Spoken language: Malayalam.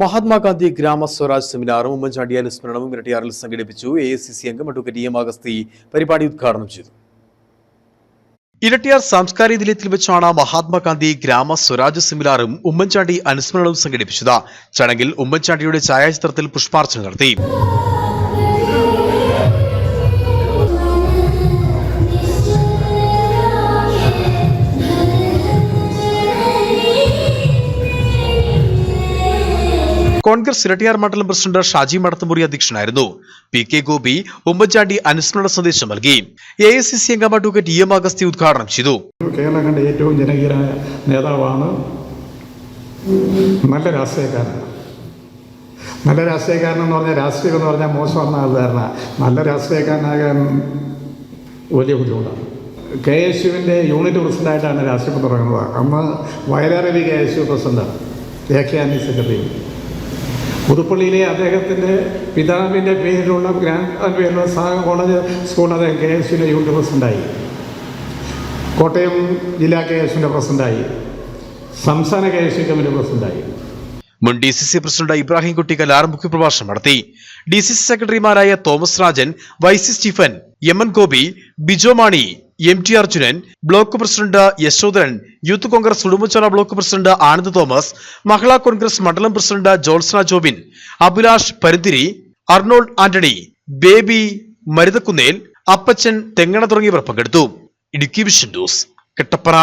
മഹാത്മാഗാന്ധി ഗ്രാമ സ്വരാജ് സെമിനാറും ഉമ്മൻചാണ്ടി അനുസ്മരണവും ഇരട്ടിയാറിൽ സംഘടിപ്പിച്ചു. എ എസ് സി സി അംഗം അഡ്വക്കേറ്റ് എം അഗസ്തി പരിപാടി ഉദ്ഘാടനം ചെയ്തു. ഇരട്ടിയാർ സാംസ്കാരിക നിലയത്തിൽ വെച്ചാണ് മഹാത്മാഗാന്ധി ഗ്രാമ സ്വരാജ് സെമിനാറും ഉമ്മൻചാണ്ടി അനുസ്മരണവും സംഘടിപ്പിച്ചത്. ചടങ്ങിൽ ഉമ്മൻചാണ്ടിയുടെ ഛായാചിത്രത്തിൽ പുഷ്പാർച്ചന നടത്തി. കോൺഗ്രസ് ഇരട്ടിയാർ മണ്ഡലം പ്രസിഡന്റ് ഷാജി മടത്തുമുറി അധ്യക്ഷനായിരുന്നു. പി കെ ഗോപി ഉമ്മൻചാണ്ടി അനുസ്മരണ സന്ദേശം നൽകി. എ ഐ സി സി അംഗം അഡ്വക്കേറ്റ് ഇ എം അഗസ്തി ഉദ്ഘാടനം ചെയ്തു. കേരളം കണ്ട ഏറ്റവും ജനകീയനായ നേതാവാണ് നല്ല രാഷ്ട്രീയക്കാരൻ. നല്ല രാഷ്ട്രീയക്കാരൻ എന്ന് പറഞ്ഞാൽ രാഷ്ട്രീയം എന്ന് പറഞ്ഞാൽ മോശമെന്ന ധാരണ. നല്ല രാഷ്ട്രീയക്കാരനാകാൻ വലിയ ബുദ്ധിമുട്ടാണ്. കെ എസ് യുവിന്റെ യൂണിറ്റ് പ്രസിഡന്റായിട്ടാണ് രാഷ്ട്രീയം തുടങ്ങുന്നത്. അന്ന് വയലാറവി കെ എസ് യു പ്രസിഡന്റാണ് എ കെ സെക്രട്ടറി. പുതുപ്പള്ളിയിലെ അദ്ദേഹത്തിന്റെ പിതാവിന്റെ പേരിലുള്ള ഗ്രാൻഡ് പേരിലുള്ള സാഗ കോളേജ് സ്കൂൾ അദ്ദേഹം കെ എസ് യുവിന്റെ യൂണിറ്റ് പ്രസിഡന്റായി കോട്ടയം ജില്ലാ കെ എസ് യുവിന്റെ പ്രസിഡന്റായി സംസ്ഥാന കെ എസ് യു പ്രസിഡന്റായി മുൻ D C C president Ibrahim Kutty Kalar മുഖ്യപ്രഭാഷണം നടത്തി. ഡി സി സി സെക്രട്ടറിമാരായ Thomas Rajan വൈസി Stephen M N Gopi Bijo Mani M T Arjunan block president Yashodharan Youth Congress Udumbanchola block president Anand Thomas Mahila Congress മണ്ഡലം പ്രസിഡന്റ് ജോൾസന ജോബിൻ അഭിലാഷ് പരിതിരി അർണോൾഡ് ആന്റണി ബേബി മരുതക്കുന്നേൽ അപ്പച്ചൻ തെങ്ങണ തുടങ്ങിയവർ പങ്കെടുത്തു. Idukki vision news Kattappana.